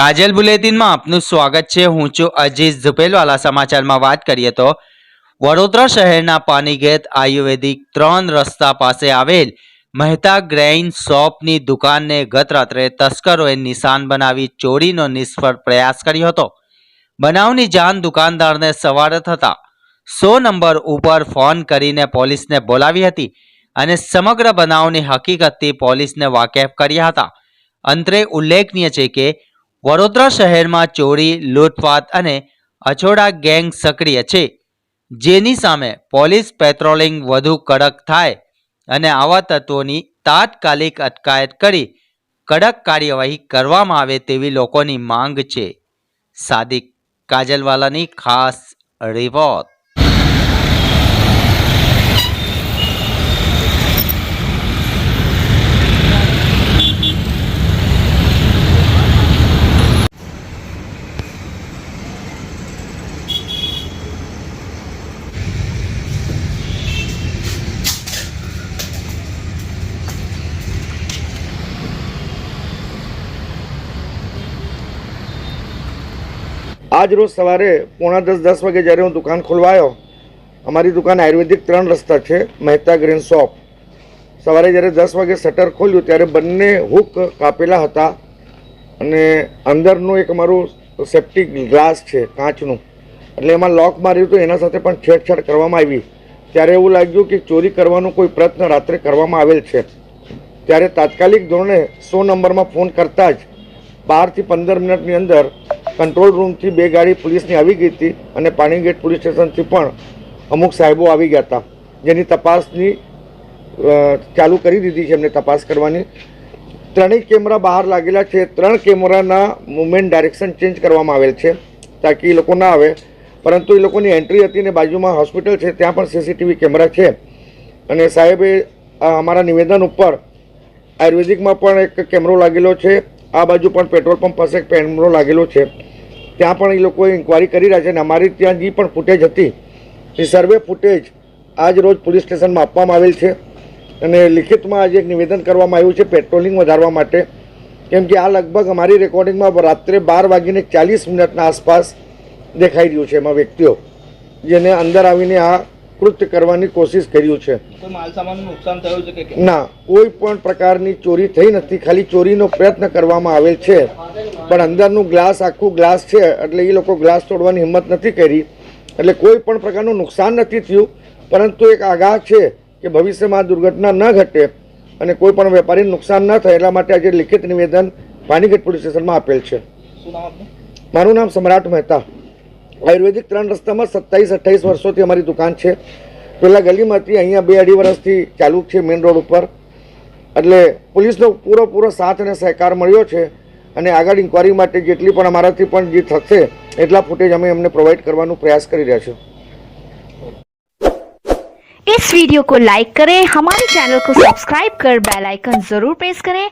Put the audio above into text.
કાજલ બુલેટિનમાં આપનું સ્વાગત છે. હું છું અજીઝ ઝુપેલવાલા. સમાચારમાં વાત કરીએ તો, વડોદરા શહેરના પાનીગેત આયુર્વેદિક ત્રણ રસ્તા પાસે આવેલ મહેતા ગ્રેઇન શોપની દુકાનને ગત રાત્રે તસ્કરોએ નિશાન બનાવી ચોરીનો નિષ્ફળ પ્રયાસ કર્યો હતો. બનાવની જાણ દુકાનદારને સવારે થતા સો નંબર ઉપર ફોન કરીને પોલીસને બોલાવી હતી અને સમગ્ર બનાવની હકીકતથી પોલીસને વાકેફ કર્યા હતા. અંતરે ઉલ્લેખનીય છે કે વડોદરા શહેરમાં ચોરી, લૂંટફાટ અને અછોડા ગેંગ સક્રિય છે. જેની સામે પોલીસ પેટ્રોલિંગ વધુ કડક થાય અને આવા તત્વોની તાત્કાલિક અટકાયત કરી કડક કાર્યવાહી કરવામાં આવે તેવી લોકોની માંગ છે. સાદિક કાજલવાલાની ખાસ રિપોર્ટ. આજ રોજ સવારે પોણા દસ દસ વાગે જ્યારે હું દુકાન ખોલવા અમારી દુકાન આયુર્વેદિક ત્રણ રસ્તા છે, મહેતા ગ્રીન શોપ. સવારે જ્યારે દસ વાગે શટર ખોલ્યું, ત્યારે બંને હુક કાપેલા હતા અને અંદરનું એક અમારું સેફ્ટી ગ્લાસ છે, કાચનું. એટલે એમાં લોક માર્યું હતું એના સાથે પણ છેડછાડ કરવામાં આવી. ત્યારે એવું લાગ્યું કે ચોરી કરવાનો કોઈ પ્રયત્ન રાત્રે કરવામાં આવેલ છે. ત્યારે તાત્કાલિક ધોરણે સો નંબરમાં ફોન કરતાં જ બારથી પંદર મિનિટની અંદર કંટ્રોલ રૂમથી બે ગાડી પોલીસની આવી ગઈ હતી અને પાણીગેટ પોલીસ સ્ટેશનથી પણ અમુક સાહેબો આવી ગયા હતા. જેની તપાસની ચાલુ કરી દીધી છે એમને તપાસ કરવાની. ત્રણેય કેમેરા બહાર લાગેલા છે. ત્રણ કેમેરાના મુવમેન્ટ ડાયરેક્શન ચેન્જ કરવામાં આવેલ છે, તાકી એ લોકો ના આવે. પરંતુ એ લોકોની એન્ટ્રી હતી ને બાજુમાં હોસ્પિટલ છે, ત્યાં પણ સીસીટીવી કેમેરા છે. અને સાહેબે અમારા નિવેદન ઉપર આયુર્વેદિકમાં પણ એક કેમેરો લાગેલો છે. આ બાજુ પણ પેટ્રોલ પંપ પાસે કેમેરો લાગેલો છે. ત્યાં પણ એ લોકોએ ઇન્કવાયરી કરી રહ્યા છે અને અમારી ત્યાં જે પણ ફૂટેજ હતી, એ સર્વે ફૂટેજ આજ રોજ પોલીસ સ્ટેશનમાં આપવામાં આવેલ છે. અને લિખિતમાં આજે એક નિવેદન કરવામાં આવ્યું છે પેટ્રોલિંગ વધારવા માટે. કેમ કે આ લગભગ અમારી રેકોર્ડિંગમાં રાત્રે બાર વાગીને ચાલીસ મિનિટના આસપાસ દેખાઈ રહ્યું છે એમાં વ્યક્તિઓ, જેને અંદર આવીને આ કૃત્ય કરવાની કોશિશ કર્યું છે? ના કોઈ પણ પ્રકારની ચોરી થઈ નથી. ખાલી ચોરીનો પ્રયત્ન કરવામાં આવેલ છે. પણ અંદરનું ગ્લાસ આખું ગ્લાસ છે એટલે એ લોકો ગ્લાસ તોડવાની હિંમત નથી કરી. એટલે કોઈ પણ પ્રકારનું નુકસાન નથી થયું. પરંતુ એક આગાહ છે કે ભવિષ્યમાં આ દુર્ઘટના ન ઘટે અને કોઈ પણ વેપારીને નુકસાન ન થાય એટલા માટે આજે લિખિત નિવેદન પાણીગેટ પોલીસ સ્ટેશનમાં આપેલ છે. મારું નામ સમ્રાટ મહેતા. આયુર્વેદિક ત્રણ રસ્તામાં સત્તાવીસ અઠ્ઠાવીસ વર્ષોથી અમારી દુકાન છે પેલા ગલીમાં હતી અહીંયા બે અઢી વર્ષથી ચાલુ છે મેઇન રોડ ઉપર એટલે પોલીસનો પૂરો પૂરો સાથ અને સહકાર મળ્યો છે અને આગળ ઇન્કવાયરી માટે જેટલી પણ અમારાથી પણ જે થશે એટલા ફૂટેજ અમે એમને પ્રોવાઈડ કરવાનો પ્રયાસ કરી રહ્યા છીએ इस वीडियो को लाइक करें हमारे चैनल को सब्सक्राइब कर बेल आइकन जरूर प्रेस करें